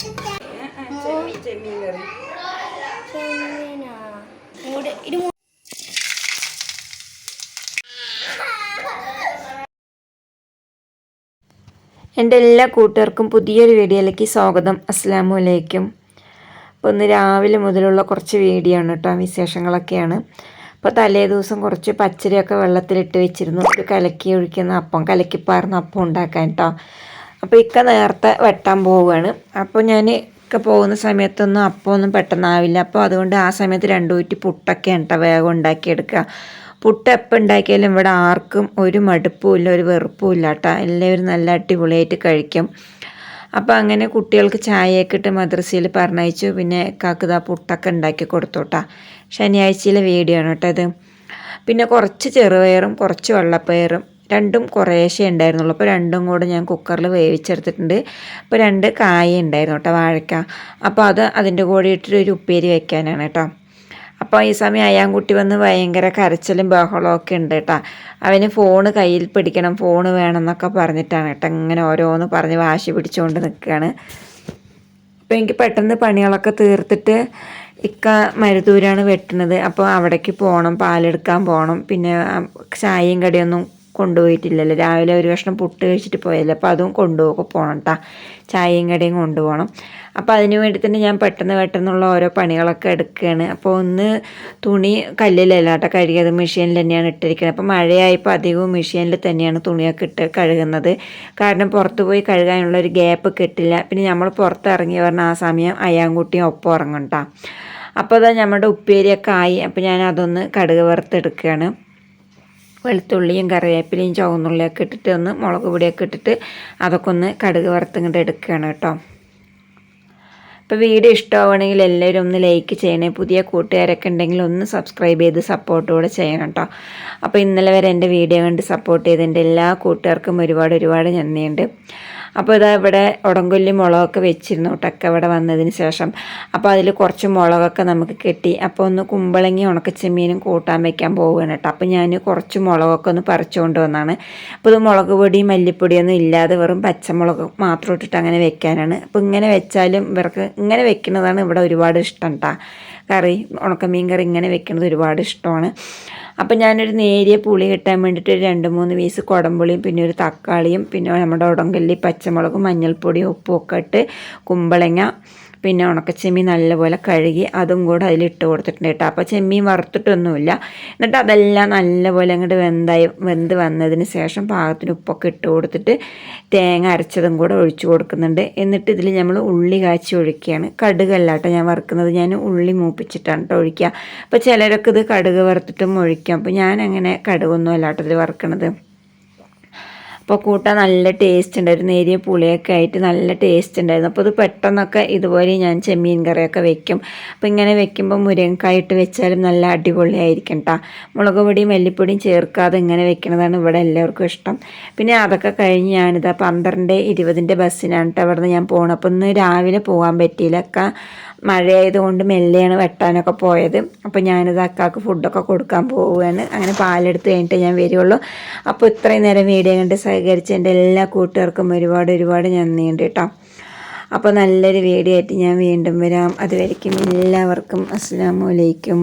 മൂ- എന്റെ എല്ലാ കൂട്ടുകാർക്കും പുതിയൊരു വീഡിയോയിലേക്ക് സ്വാഗതം. അസ്സാമു അലൈക്കും. അപ്പോൾ ഇന്ന് രാവിലെ മുതലുള്ള കുറച്ച് വീഡിയോ ആണ് കേട്ടോ വിശേഷങ്ങളൊക്കെയാണ്. അപ്പോൾ തലേ ദിവസം കുറച്ച് പച്ചരിയൊക്കെ വെള്ളത്തിലിട്ട് വെച്ചിരുന്നു. ഒരു കലക്കി ഒഴിക്കുന്ന അപ്പം കലക്കിപ്പാർന്ന അപ്പം ഉണ്ടാക്കാൻ കേട്ടോ അപ്പോൾ ഇക്ക നേരത്തെ വെട്ടാൻ പോവുകയാണ്. അപ്പോൾ ഞാൻ ഇക്ക പോകുന്ന സമയത്തൊന്നും അപ്പമൊന്നും പെട്ടെന്നാവില്ല. അപ്പോൾ അതുകൊണ്ട് ആ സമയത്ത് രണ്ടു കുറ്റി പുട്ടൊക്കെയാണ് കേട്ടോ വേഗം ഉണ്ടാക്കിയെടുക്കുക പുട്ട് എപ്പോൾ ഉണ്ടാക്കിയാലും ഇവിടെ ആർക്കും ഒരു മടുപ്പുമില്ല ഒരു വെറുപ്പുമില്ല കേട്ടോ എല്ലാവരും നല്ല അടിപൊളിയായിട്ട് കഴിക്കും. അപ്പോൾ അങ്ങനെ കുട്ടികൾക്ക് ചായയൊക്കെ ഇട്ട് മദ്രസയിൽ പറഞ്ഞയച്ചു. പിന്നെ കാക്കുത പുട്ടൊക്കെ ഉണ്ടാക്കി കൊടുത്തോട്ടാ ശനിയാഴ്ചയിലെ വീഡിയോ ആണ് കേട്ടോ ഇത്. പിന്നെ കുറച്ച് ചെറുപയറും കുറച്ച് വെള്ളപ്പയറും രണ്ടും കുറേശ്ശേ ഉണ്ടായിരുന്നുള്ളൂ. അപ്പോൾ രണ്ടും കൂടെ ഞാൻ കുക്കറിൽ വേവിച്ചെടുത്തിട്ടുണ്ട്. അപ്പോൾ രണ്ട് കായ ഉണ്ടായിരുന്നു കേട്ടോ വാഴക്ക അപ്പോൾ അത് അതിന്റെ കൂടെ ഇട്ടിട്ട് ഒരു ഉപ്പേരി വെക്കാനാണ് കേട്ടോ. അപ്പോൾ ഈ സമയം അയാൻകുട്ടി വന്ന് ഭയങ്കര കരച്ചിലും ബഹളവും ഒക്കെ ഉണ്ട് കേട്ടോ. അവന് ഫോണ് കയ്യിൽ പിടിക്കണം ഫോണ് വേണം എന്നൊക്കെ പറഞ്ഞിട്ടാണ് കേട്ടോ ഇങ്ങനെ ഓരോന്ന് പറഞ്ഞ് വാശി പിടിച്ചുകൊണ്ട് നിൽക്കുകയാണ്. അപ്പോൾ എനിക്ക് പെട്ടെന്ന് പണികളൊക്കെ തീർത്തിട്ട് ഇക്ക മരുതൂരാണ് വെട്ടുന്നത്. അപ്പോൾ അവിടേക്ക് പോകണം പാലെടുക്കാൻ പോകണം. പിന്നെ ചായയും കടിയൊന്നും കൊണ്ടുപോയിട്ടില്ലല്ലോ. രാവിലെ ഒരു കഷ്ണം പുട്ട് കഴിച്ചിട്ട് പോയല്ലോ അപ്പോൾ അതും കൊണ്ടുപോകും പോകണം കേട്ടോ ചായയും കടയും കൊണ്ടുപോകണം അപ്പോൾ അതിന് വേണ്ടി തന്നെ ഞാൻ പെട്ടെന്ന് പെട്ടെന്നുള്ള ഓരോ പണികളൊക്കെ എടുക്കുകയാണ് അപ്പോൾ ഒന്ന് തുണി കല്ലിലല്ല കേട്ടോ കഴുകിയത്. മെഷീനിൽ തന്നെയാണ് ഇട്ടിരിക്കുന്നത് അപ്പോൾ മഴയായപ്പോൾ അധികവും മെഷീനിൽ തന്നെയാണ് തുണിയൊക്കെ ഇട്ട് കഴുകുന്നത്. കാരണം പുറത്ത് പോയി കഴുകാനുള്ള ഒരു ഗ്യാപ്പ് കിട്ടില്ല. പിന്നെ നമ്മൾ പുറത്തിറങ്ങി പറഞ്ഞാൽ ആ സമയം അയാൻകുട്ടിയും ഒപ്പം ഇറങ്ങും കേട്ടോ അപ്പോൾ അതാ നമ്മുടെ ഉപ്പേരിയൊക്കെ ആയി. അപ്പോൾ ഞാൻ അതൊന്ന് കടുക് വറുത്തെടുക്കുകയാണ് വെളുത്തുള്ളിയും കറിവേപ്പിലയും ചുവന്നുള്ളിയൊക്കെ ഇട്ടിട്ട് ഒന്ന് മുളക് പൊടിയൊക്കെ ഇട്ടിട്ട് അതൊക്കെ ഒന്ന് കടുക് വറുത്തിങ്ങോട്ട് എടുക്കുകയാണ് കേട്ടോ. അപ്പോൾ വീഡിയോ ഇഷ്ടമാവുകയാണെങ്കിൽ എല്ലാവരും ഒന്ന് ലൈക്ക് ചെയ്യണേ. പുതിയ കൂട്ടുകാരൊക്കെ ഉണ്ടെങ്കിൽ ഒന്ന് സബ്സ്ക്രൈബ് ചെയ്ത് സപ്പോർട്ട് കൂടെ ചെയ്യണം കേട്ടോ. അപ്പോൾ ഇന്നലെ വരെ എന്റെ വീഡിയോ കണ്ട് സപ്പോർട്ട് ചെയ്ത് എന്റെ എല്ലാ കൂട്ടുകാർക്കും ഒരുപാട് ഒരുപാട് നന്ദിയുണ്ട്. അപ്പോൾ ഇതാ ഇവിടെ ഉടങ്കൊല്ലി മുളകൊക്കെ വെച്ചിരുന്നു കേട്ടൊക്കെ ഇവിടെ വന്നതിന് ശേഷം. അപ്പോൾ അതിൽ കുറച്ച് മുളകൊക്കെ നമുക്ക് കിട്ടി. അപ്പോൾ ഒന്ന് കുമ്പളങ്ങി ഉണക്കച്ചെമ്മീനും കൂട്ടാൻ വെക്കാൻ പോവുകയാണ് കേട്ടോ അപ്പോൾ ഞാൻ കുറച്ച് മുളകൊക്കെ ഒന്ന് പറിച്ചുകൊണ്ട് വന്നാണ്. അപ്പോൾ ഇത് മുളക് പൊടി മല്ലിപ്പൊടിയൊന്നും ഇല്ലാതെ വെറും പച്ചമുളക് മാത്രം ഇട്ടിട്ട് അങ്ങനെ വെക്കാനാണ്. അപ്പോൾ ഇങ്ങനെ വെച്ചാലും ഇവർക്ക് ഇങ്ങനെ വെക്കുന്നതാണ് ഇവിടെ ഒരുപാട് ഇഷ്ടം കേട്ടോ കറി ഉണക്കമീൻ കറി ഇങ്ങനെ വെക്കുന്നത് ഒരുപാട് ഇഷ്ടമാണ്. അപ്പം ഞാനൊരു നേരിയ പുളി കിട്ടാൻ വേണ്ടിയിട്ട് രണ്ട് മൂന്ന് പീസ് കുടംപുളിയും പിന്നെ ഒരു തക്കാളിയും പിന്നെ നമ്മുടെ ഉടങ്കല്ലി പച്ചമുളകും മഞ്ഞൾപ്പൊടിയും ഉപ്പും ഒക്കെ ഇട്ട് കുമ്പളങ്ങ പിന്നെ ഉണക്കച്ചെമ്മീൻ നല്ലപോലെ കഴുകി അതും കൂടെ അതിലിട്ട് കൊടുത്തിട്ടുണ്ട് കേട്ടോ. അപ്പോൾ ചെമ്മീൻ വറുത്തിട്ടൊന്നുമില്ല. എന്നിട്ട് അതെല്ലാം നല്ലപോലെ അങ്ങോട്ട് വെന്തായി വെന്ത് വന്നതിന് ശേഷം പാകത്തിന് ഉപ്പൊക്കെ ഇട്ട് കൊടുത്തിട്ട് തേങ്ങ അരച്ചതും കൂടെ ഒഴിച്ചു കൊടുക്കുന്നുണ്ട്. എന്നിട്ട് ഇതിൽ നമ്മൾ ഉള്ളി കാച്ചി ഒഴിക്കുകയാണ്. കടുകല്ല കേട്ടോ ഞാൻ വറുക്കുന്നത്. ഞാൻ ഉള്ളി മൂപ്പിച്ചിട്ടാണ് കേട്ടോ ഒഴിക്കുക. അപ്പോൾ ചിലരൊക്കെ ഇത് കടുക് വറുത്തിട്ടും ഒഴിക്കാം. അപ്പോൾ ഞാൻ അങ്ങനെ കടുകൊന്നും അല്ലാട്ടോ ഇതിൽ വറുക്കണത്. അപ്പോൾ കൂട്ടാൻ നല്ല ടേസ്റ്റ് ഉണ്ടായിരുന്നു. നേരിയ പുളിയൊക്കെ ആയിട്ട് നല്ല ടേസ്റ്റ് ഉണ്ടായിരുന്നു. അപ്പോൾ ഇത് പെട്ടെന്നൊക്കെ ഇതുപോലെ ഞാൻ ചെമ്മീൻ കറിയൊക്കെ വെക്കും. അപ്പോൾ ഇങ്ങനെ വെക്കുമ്പോൾ മുരിങ്ങക്കായ ഇട്ട് വെച്ചാലും നല്ല അടിപൊളിയായിരിക്കും കേട്ടോ മുളക് പൊടിയും മല്ലിപ്പൊടിയും ചേർക്കാതെ ഇങ്ങനെ വെക്കുന്നതാണ് ഇവിടെ എല്ലാവർക്കും ഇഷ്ടം. പിന്നെ അതൊക്കെ കഴിഞ്ഞ് ഞാനിതാ പന്ത്രണ്ട് ഇരുപതിന്റെ ബസ്സിനാണ് കേട്ടോ അവിടെ നിന്ന് ഞാൻ പോകണം അപ്പോൾ ഇന്ന് രാവിലെ പോകാൻ പറ്റിയില്ല. മഴയായതുകൊണ്ട് മെല്ലെയാണ് വെട്ടാനൊക്കെ പോയത്. അപ്പോൾ ഞാനിത് അക്കാക്ക് ഫുഡൊക്കെ കൊടുക്കാൻ പോവുകയാണ് അങ്ങനെ പാലെടുത്ത് കഴിഞ്ഞിട്ട് ഞാൻ വരുള്ളൂ. അപ്പോൾ ഇത്രയും നേരം വീഡിയോ കണ്ട് സഹകരിച്ച എന്റെ എല്ലാ കൂട്ടുകാർക്കും ഒരുപാട് ഒരുപാട് നന്ദിയുണ്ട് കേട്ടോ. അപ്പോൾ നല്ലൊരു വീഡിയോ ആയിട്ട് ഞാൻ വീണ്ടും വരാം. അതുവരയ്ക്കും എല്ലാവർക്കും അസ്സാം വലൈക്കും